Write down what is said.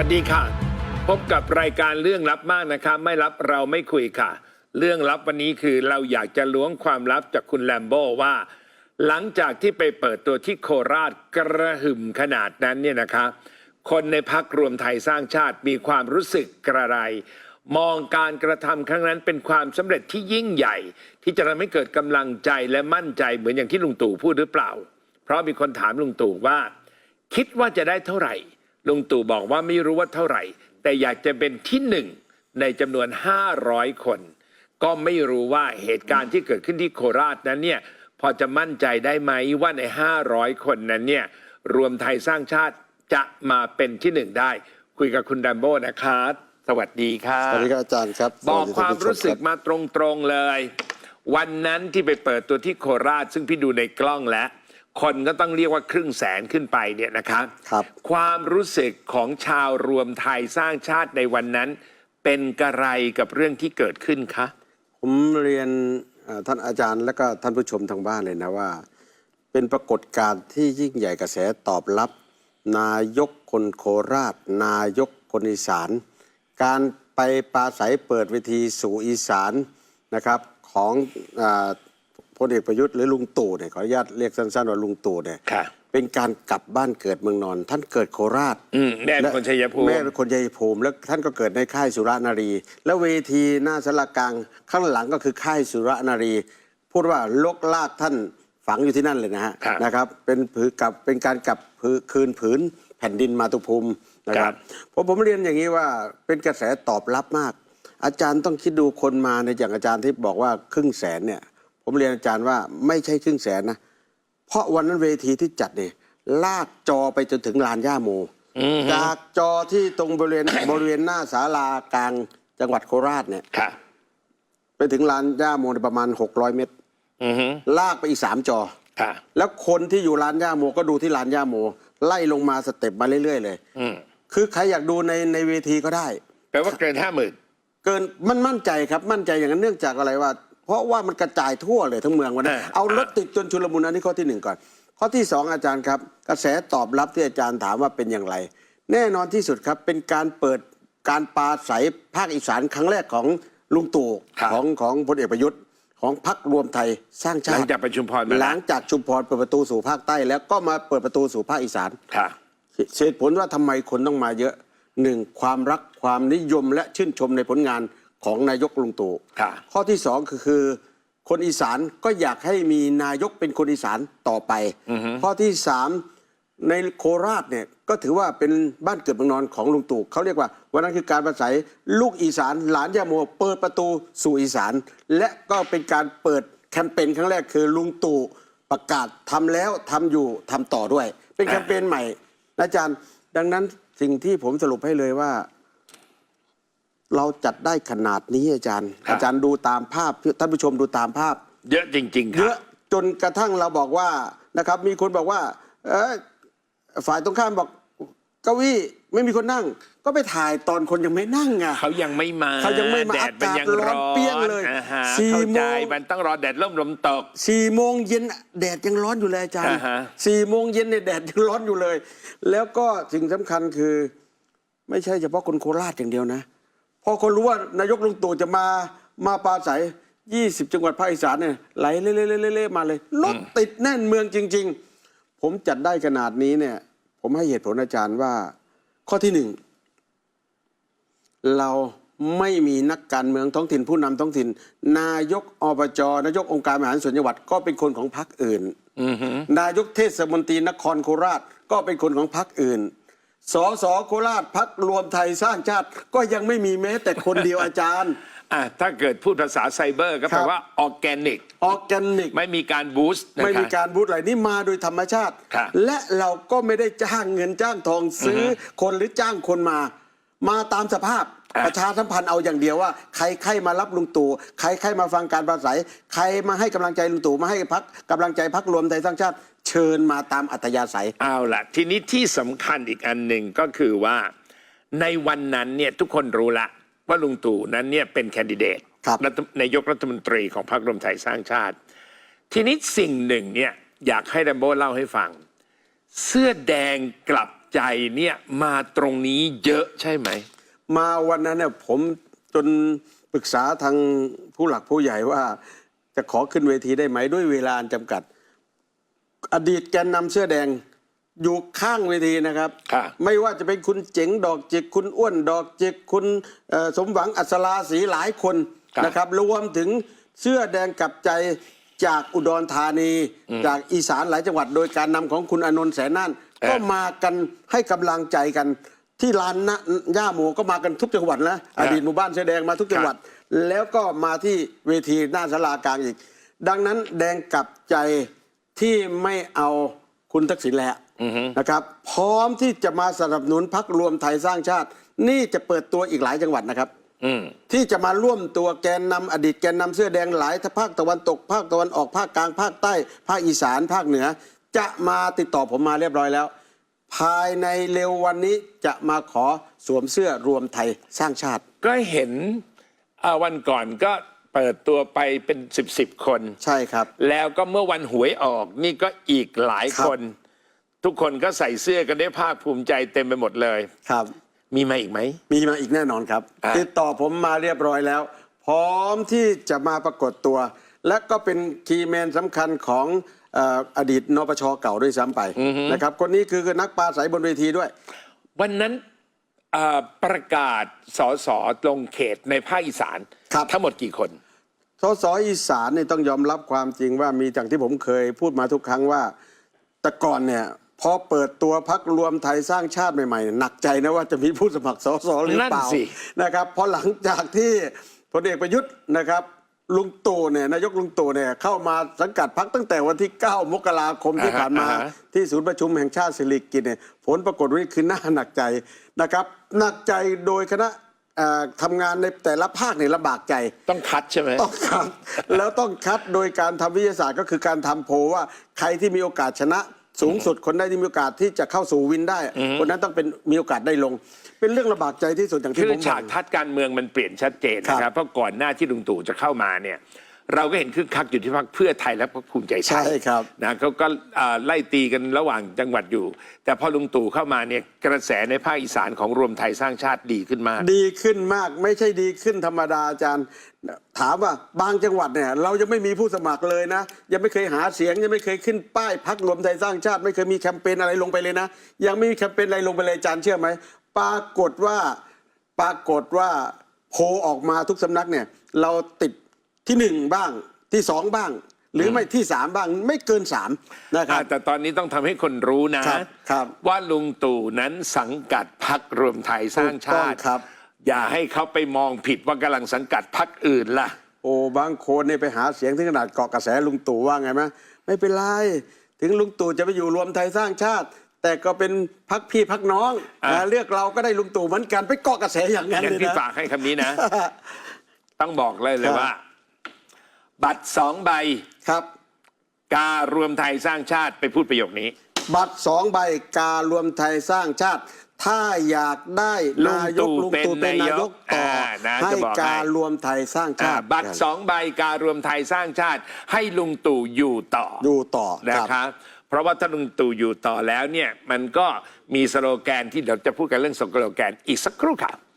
วัสดีค่ะ พบกับรายการเรื่องลับมากนะคะ ไม่ลับเราไม่คุยค่ะ เรื่องลับวันนี้คือเราอยากจะล้วงความลับจากคุณแลมโบ้ว่า หลังจากที่ไปเปิดตัวที่โคราชกระหึ่มขนาดนั้นเนี่ยนะคะ คนในพักรวมไทยสร้างชาติมีความรู้สึกกระไร มองการกระทำครั้งนั้นเป็นความสำเร็จที่ยิ่งใหญ่ ที่จะทำให้เกิดกำลังใจและมั่นใจเหมือนอย่างที่ลุงตู่พูดหรือเปล่า เพราะมีคนถามลุงตู่ว่า คิดว่าจะได้เท่าไหร่ ลุงตู่บอกว่าไม่รู้ว่าเท่าไหร่ แต่อยากจะเป็นที่หนึ่งในจำนวน 500 คน ก็ไม่รู้ว่าเหตุการณ์ที่เกิดขึ้นที่โคราชนั้นเนี่ยพอจะมั่นใจได้ไหมว่าใน 500 คนนั้นเนี่ยรวมไทยสร้างชาติจะมาเป็นที่หนึ่งได้ คุยกับคุณดัมโบ้นะคะสวัสดีค่ะสวัสดีครับอาจารย์ครับ บอกสสดีความท่นผู้ชรู้สึกคบมาตรงๆเลย วันนั้นที่ไปเปิดตัวที่โคราช ซึ่งพี่ดูในกล้องแล้ว คนก็ต้องเรียกว่าครึ่งแสนขึ้นไปเนี่ยนะครับครับ ความรู้สึกของชาวรวมไทยสร้างชาติในวันนั้น เป็นกระไรกับเรื่องที่เกิดขึ้นคะผมเรียนเอ่อท่านอาจารย์และก็ท่านผู้ชมทางบ้านเลยนะว่า เป็นปรากฏการณ์ที่ยิ่งใหญ่กระแสตอบรับ นายกคนโคราช นายกคนอีสาน การไปปราศัยเปิดเวทีสู่อีสานนะครับของอา พลเอกประยุทธ์หรือลุงตู่เนี่ยขออนุญาตเรียกสั้นๆว่าลุงตู่เนี่ยค่ะ เป็นการกลับบ้านเกิดเมืองนอน ท่านเกิดโคราชอืมแม่เป็นคนชัยภูมิ แม่เป็นคนชัยภูมิ แล้วท่านก็เกิดในค่ายสุรนารี แล้วเวทีหน้าสารกลางข้างหลังก็คือค่ายสุรนารี พูดว่าลกลากท่านฝังอยู่ที่นั่นเลยนะฮะครับนะครับ เป็นผือกลับเป็นการกลับผือคืนผืนแผ่นดินมาตุภูมินะคครัรับบผมผมเรียนอย่างนี้ว่าเป็นกระแสตอบรับมาก อาจารย์ต้องคิดดูคนมาในอย่างอาจารย์ที่บอกว่าครึ่งแสนเนี่ย ผมเรียนอาจารย์ว่าไม่ใช่ครึ่งแสนนะ เพราะวันนั้นเวทีที่จัดเนี่ยลากจอไปจนถึงลานย่าโม จากจอที่ตรงบริเวณ บริเวณหน้าศาลากลางจังหวัดโคราชเนี่ยค่ะไปถึงลานย่าโมเนี่ยประมาณ 600 เมตรอือฮึลากไปอีกสามจอค่ะแล้วคนที่อยู่ลานย่าโมก็ดูที่ลานย่าโม ไล่ลงมาสเต็ปมาเรื่อยๆเลยอืมคือใครอยากดูในในเวทีก็ได้ แปลว่าเกินห้าหมื่นเกินมันมั่นใจครับมั่นใจอย่างนั้นเนื่องจากอะไรว่า เพราะว่ามันกระจายทั่วเลยทั้งเมืองวันนั้นเออเอารถติดจนชุลมุนอันนี้ข้อที่หนึ่งก่อน ข้อที่สองอาจารย์ครับ กระแสตอบรับที่อาจารย์ถามว่าเป็นอย่างไร แน่นอนที่สุดครับเป็นการเปิดการปราศัยภาคอีสานครั้งแรกของลุงตู่ครับของของพลเอกประยุทธ์ของพรรครวมไทยสร้างหชาลังติจากประชุมพรมาหแล้ลัวงจากชุมพรเปิดประตูสู่ภาคใต้ แล้วก็มาเปิดประตูสู่ภาคอีสานค่ะเหตุผลว่าทำไมคนต้องมาเยอะหนึ่งความรักความนิยมและชื่นชมในผลงาน ของนายกลุงตู่ค่ะข้อที่สองคือคือ คนอีสานก็อยากให้มีนายกเป็นคนอีสานต่อไป ข้อที่สามในโคราชเนี่ยก็ถือว่าเป็นบ้านเกิดเมืองนอนของลุงตู่เขาเรียกว่าวันนั้นคือการประสัยลูกอีสานหลานยาโมเปิดประตูสู่อีสาน และก็เป็นการเปิดแคมเปญครั้งแรกคือลุงตู่ประกาศทำแล้วทำอยู่ทำต่อด้วย เป็นแคมเปญใหม่นะอาจารย์ ดังนั้นสิ่งที่ผมสรุปให้เลยว่า เราจัดได้ขนาดนี้อาจารย์ ครับ อาจารย์ดูตามภาพท่านผู้ชมดูตามภาพ เยอะจริงๆเยค่ะอะจนกระทั่งเราบอกว่านะครับ มีคนบอกว่า เอยฝ่ายตรงข้ามบอกเก้าอี้ไม่มีคนนั่ง ก็ไปถ่ายตอนคนยังไม่นั่งไงเขายังไม่มาเขายังไม่มาแดดมันยังอากาศร้ร้ออนนเปรี้ยงเลยอ่าฮะสี่เข้าใจโมงมันต้องรอแดดร่มลมตก สี่โมงเย็นแดดยังร้อนอยู่เลยอาจารย์อ่าฮะ สี่โมงเย็นเนี่ยแดดยังร้อนอยู่เลย แล้วก็สิ่งสำคัญคือ ไม่ใช่เฉพาะคนโคราชอย่างเดียวนะ พอคนรู้ว่านายกลุงตู่จะมามาปราศัย20จังหวัดภาคอีสานเนี่ยไหลเล่ๆๆๆมาเลยรถติดแน่นเมืองจริง ๆ ผมจัดได้ขนาดนี้เนี่ย ผมให้เหตุผลอาจารย์ว่า ข้อที่หนึ่งเราไม่มีนักการเมืองท้องถิ่นผู้นำท้องถิ่น นายกอบจนายกองค์การบริหารส่วนจังหวัดก็เป็นคนของพรรคอื่นนายกเทศมนตรีนครโคราชก็เป็นคนของพรรคอื่น สสโคราชพักรวมไทยสร้างชาติ ก็ยังไม่มีแม้แต่คนเดียวอาจารย์ อะถ้าเกิดพูดภาษาไซเบอร์ก็แปคลรับว่าออร์แกนิก ออร์แกนิก ไม่มีการบูสต์นะไม่มีคะการบูธอะไรนี่มาโดยธรรมชาติ ครับ และเราก็ไม่ได้จ้างเงินจ้างทองซื้ออคนหรือจ้างคนมา มาตามสภาพอะ ประชาสัมพันธ์เอาอย่างเดียวว่าใครใครมารับลุงตู่ใครใครมาฟังการปราศัย ใครมาให้กำลังใจลุงตู่มาให้พักกำลังใจพักรวมไทยสร้างชาติ เชิญมาตามอัตยาศัยเอาล่ะทีนี้ที่สำคัญอีกอันหนึ่งก็คือว่า ในวันนั้นเนี่ยทุกคนรู้ละว่าลุงตู่นั้นเนี่ยเป็นแคนดิเดตครับฐนายกรัฐมนตรีของพรรครวมไทยสร้างชาติ ทีนี้สิ่งหนึ่งเนี่ยอยากให้ดัมโบเล่าให้ฟัง เสื้อแดงกลับใจเนี่ยมาตรงนี้เยอะใช่ไหม มาวันนั้นเนี่ยผมจนปรึกษาทางผู้หลักผู้ใหญ่ว่า จะขอขึ้นเวทีได้ไหมด้วยเวลาอันจำกัด อดีตแกนนำเสื้อแดงอยู่ข้างเวทีนะครับค่ะไม่ว่าจะเป็นคุณเจ๋งดอกจิกคุณอ้วนดอกจิกคุณเอ่อสมหวังอัศราศีหลายคนครับนะครับ รวมถึงเสื้อแดงกับใจจากอุดรธานี จากอีสานหลายจังหวัด โดยการนำของคุณอานนท์แสนน่านก็มากันให้กำลังใจกัน ที่ลานนะย่าโมก็มากันทุกจังหวัดนะอดีตหมู่บ้านเสื้อแดงมาทุกจังหวัด แล้วก็มาที่เวทีหน้าสลากลางอีก ดังนั้นแดงกับใจที่ไม่เอาคุณทักษิณแล้วนะครับ พร้อมที่จะมาสนับสนุนพักรวมไทยสร้างชาติ นี่จะเปิดตัวอีกหลายจังหวัดนะครับอืมที่จะมาร่วมตัวแกนนำอดีตแกนนำเสื้อแดงหลายภาคตะวันตกภาคตะวันออกภาคกลางภาคใต้ ภาคอีสานภาคเหนือ จะมาติดต่อผมมาเรียบร้อยแล้ว ภายในเร็ววันนี้จะมาขอสวมเสื้อรวมไทยสร้างชาติ ก็เห็นอ่าวันก่อนก็เปิดตัวไปเป็นสิบสิบคน ใช่ครับ แล้วก็เมื่อวันหวยออกนี่ก็อีกหลายครับ คน ทุกคนก็ใส่เสื้อกันได้ภาคภูมิใจเต็มไปหมดเลย ครับ มีมาอีกไหม มีมาอีกแน่นอนครับ อะ ติดต่อผมมาเรียบร้อยแล้ว พร้อมที่จะมาปรากฏตัว และก็เป็นคีย์แมนสำคัญของ เอ่ออดีตนปชเก่าด้วยซ้ำไปนะครับคนนี้คือคือนักปราศัยบนเวทีด้วย วันนั้นอ่าประกาศสอสอลงเขตในภาคอีสานครับ ทั้งหมดกี่คน สสอีสานเนี่ยต้องยอมรับความจริงว่ามีอย่างที่ผมเคยพูดมาทุกครั้งว่า แต่ก่อนเนี่ยพอเปิดตัวพักรวมไทยสร้างชาติใหม่ๆ หนักใจนะว่าจะมีผู้สมัครสสหรือเปล่านั่นสิ นะครับพอหลังจากที่พลเอกประยุทธ์นะครับ ลุงตู่เนี่ยนายกลุงตู่เนี่ยเข้ามาสังกัดพักตั้งแต่วันที่ 9 มกราคมที่ผ่านมา ที่ศูนย์ประชุมแห่งชาติสิริกิติ์เนี่ยผลปรากฏว่านี่คือหน้าหนักใจนะครับ หนักใจโดยคณะเอ่อทำงานในแต่ละภาคเนี่ยลำบากใจ ต้องคัดใช่ไหมต้องคัด แล้วต้องคัดโดยการทำวิทยาศาสตร์ก็คือการทำโพลว่าใครที่มีโอกาสชนะ สูงสุดคนได้ที่มีโอกาสที่จะเข้าสู่วินได้ คนนั้นต้องเป็นมีโอกาสได้ลง เป็นเรื่องลำบากใจที่สุดอย่างที่คือผมบฉาอกกทัศน์การเมืองมันเปลี่ยนชัดเจนนะคครัรับบเพราะก่อนหน้าที่ลุงตู่จะเข้ามาเนี่ย เราก็เห็นคึกคักอยู่ที่พรรคเพื่อไทยและพรรคภูมิใจไทยใช่ครับนะเขาก็อ่าไล่ตีกันระหว่างจังหวัดอยู่ แต่พอลุงตู่เข้ามาเนี่ยกระแสในภาคอีสานของรวมไทยสร้างชาติดีขึ้นมาก ดีขึ้นมากไม่ใช่ดีขึ้นธรรมดาอาจารย์ ถามว่าบางจังหวัดเนี่ยเรายังไม่มีผู้สมัครเลยนะ ยังไม่เคยหาเสียงยังไม่เคยขึ้นป้ายพักรวมไทยสร้างชาติ ไม่เคยมีแคมเปญอะไรลงไปเลยนะ ยังไม่มีแคมเปญอะไรลงไปเลยอาจารย์เชื่อไหมปรากฏว่าปรากฏว่าโพลออกมาทุกสำนักเนี่ยเราติด ที่หนึ่งบ้างที่สองบ้าง หรือไม่ที่สามบ้างไม่เกินสามนะครับอ่าแต่ตอนนี้ต้องทำให้คนรู้นะครับครับว่าลุงตู่นั้นสังกัดพักรวมไทยสร้างชาติ ถูกต้องครับ อย่าให้เขาไปมองผิดว่ากำลังสังกัดพักอื่นล่ะ โอ้บางคนเนี่ยไปหาเสียงถึงขนาดเกาะกระแสลุงตู่ว่าไงไหมไม่เป็นไร ถึงลุงตู่จะไปอยู่รวมไทยสร้างชาติ แต่ก็เป็นพักพี่พักน้องอะ นะเลือกเราก็ได้ลุงตู่เหมือนกันไปเกาะกระแสอย่างนั้นงั้นเลยพี่นะ ฝากให้คำนี้นะ ต้องบอกเลยเลครัยบว่า บัตรสองใบครับ การรวมไทยสร้างชาติไปพูดประโยคนี้ บัตรสองใบการรวมไทยสร้างชาติ ถ้าอยากได้นายกลุลุงงตู่ตู่เป็นนายกต่ออ่านะให้จะบอกให้ การรวมไทยสร้างชาอ่าติบัตรสองใบการรวมไทยสร้างชาติ ให้ลุงตู่อยู่ต่อดูต่อนะครับครับ เพราะว่าถ้าลุงตู่อยู่ต่อแล้วเนี่ย มันก็มีสโลแกนที่เดี๋ยวจะพูดกันเรื่องสโลแกนอีกสักครู่ค่ะ